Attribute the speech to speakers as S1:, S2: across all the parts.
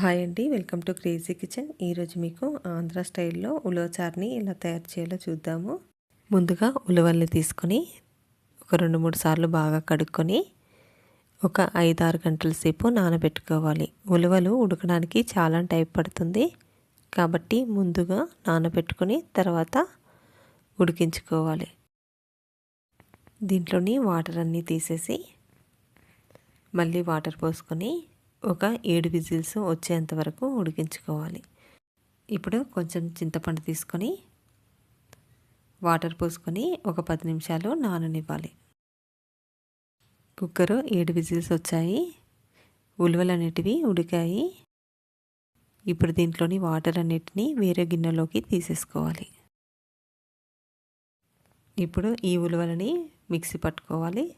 S1: Hi అండి. Welcome to crazy kitchen. ఈరోజు మీకు ఆంధ్ర స్టైల్లో ఉలవచారుని ఎలా తయారు చేయాలో చూద్దాము. ముందుగా ఉలవల్ని తీసుకొని ఒక రెండు మూడు సార్లు బాగా కడుక్కొని ఒక ఐదు ఆరు గంటల సేపు నానబెట్టుకోవాలి. ఉలవలు ఉడకడానికి చాలా టైం పడుతుంది. కాబట్టి ముందుగా నానబెట్టుకొని తర్వాత ఉడికించుకోవాలి. దీంట్లోని వాటర్ అన్నీ తీసేసి మళ్ళీ వాటర్ పోసుకొని ఒక ఏడు విజిల్స్ వచ్చేంత వరకు ఉడికించుకోవాలి. ఇప్పుడు కొంచెం చింతపండు తీసుకొని వాటర్ పోసుకొని ఒక పది నిమిషాలు నాననివ్వాలి. కుక్కరు ఏడు విజిల్స్ వచ్చాయి. ఉలువలు అనేటివి ఉడికాయి. ఇప్పుడు దీంట్లోని వాటర్ అన్నిటిని వేరే గిన్నెలోకి తీసేసుకోవాలి. ఇప్పుడు ఈ ఉలువలని మిక్సీ పట్టుకోవాలి.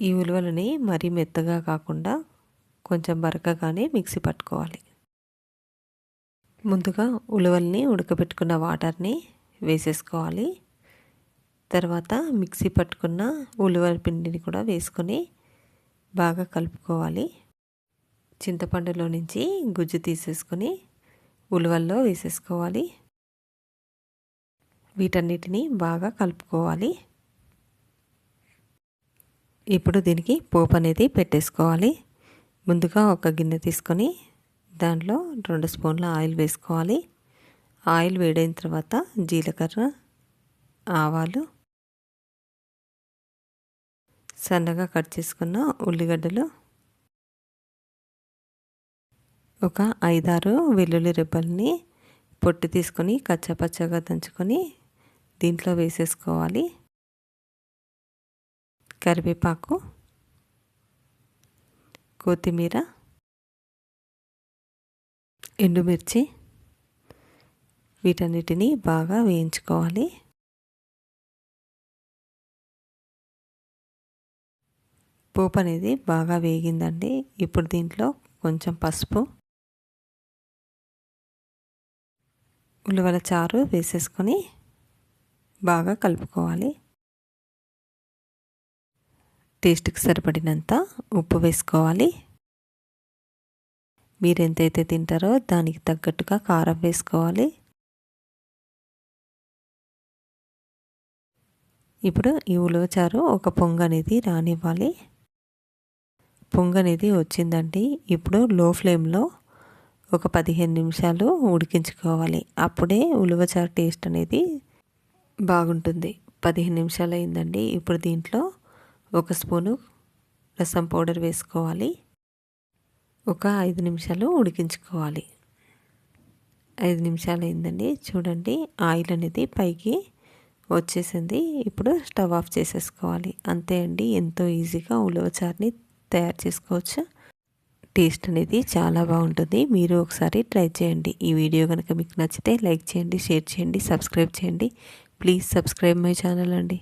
S1: ఈ ఉలవలని మరీ మెత్తగా కాకుండా కొంచెం బరకగానే మిక్సీ పట్టుకోవాలి. ముందుగా ఉలవల్ని ఉడకబెట్టుకున్న వాటర్ని వేసేసుకోవాలి. తర్వాత మిక్సీ పట్టుకున్న ఉలవల పిండిని కూడా వేసుకొని బాగా కలుపుకోవాలి. చింతపండులో నుంచి గుజ్జు తీసేసుకొని ఉలవల్లో వేసేసుకోవాలి. వీటన్నిటిని బాగా కలుపుకోవాలి. ఇప్పుడు దీనికి పోపు అనేది పెట్టేసుకోవాలి. ముందుగా ఒక గిన్నె తీసుకొని దాంట్లో రెండు స్పూన్ల ఆయిల్ వేసుకోవాలి. ఆయిల్ వేడైన తర్వాత జీలకర్ర ఆవాలు సన్నగా కట్ చేసుకున్న ఉల్లిగడ్డలు ఒక ఐదారు వెల్లుల్లి రెబ్బల్ని పొట్టి తీసుకొని కచ్చపచ్చగా దంచుకొని దీంట్లో వేసేసుకోవాలి. కరివేపాకు కొత్తిమీర ఎండుమిర్చి వీటన్నిటిని బాగా వేయించుకోవాలి. పోపు అనేది బాగా వేగిందండి. ఇప్పుడు దీంట్లో కొంచెం పసుపు ఉల్లివల చారు వేసేసుకొని బాగా కలుపుకోవాలి. టేస్ట్కి సరిపడినంత ఉప్పు వేసుకోవాలి. మీరు ఎంతైతే తింటారో దానికి తగ్గట్టుగా కారం వేసుకోవాలి. ఇప్పుడు ఈ ఉలవచారు ఒక పొంగ అనేది రానివ్వాలి. పొంగ అనేది వచ్చిందండి. ఇప్పుడు లో ఫ్లేమ్లో ఒక పదిహేను నిమిషాలు ఉడికించుకోవాలి. అప్పుడే ఉలవచారు టేస్ట్ అనేది బాగుంటుంది. పదిహేను నిమిషాలు అయిందండి. ఇప్పుడు దీంట్లో ఒక స్పూను రసం పౌడర్ వేసుకోవాలి. ఒక ఐదు నిమిషాలు ఉడికించుకోవాలి. ఐదు నిమిషాలు అయిందండి. చూడండి ఆయిల్ అనేది పైకి వచ్చేసింది. ఇప్పుడు స్టవ్ ఆఫ్ చేసేసుకోవాలి. అంతే అండి. ఎంతో ఈజీగా ఉలవచారుని తయారు చేసుకోవచ్చు. టేస్ట్ అనేది చాలా బాగుంటుంది. మీరు ఒకసారి ట్రై చేయండి. ఈ వీడియో కనుక మీకు నచ్చితే లైక్ చేయండి షేర్ చేయండి సబ్స్క్రైబ్ చేయండి. ప్లీజ్ సబ్స్క్రైబ్ మై ఛానల్ అండి.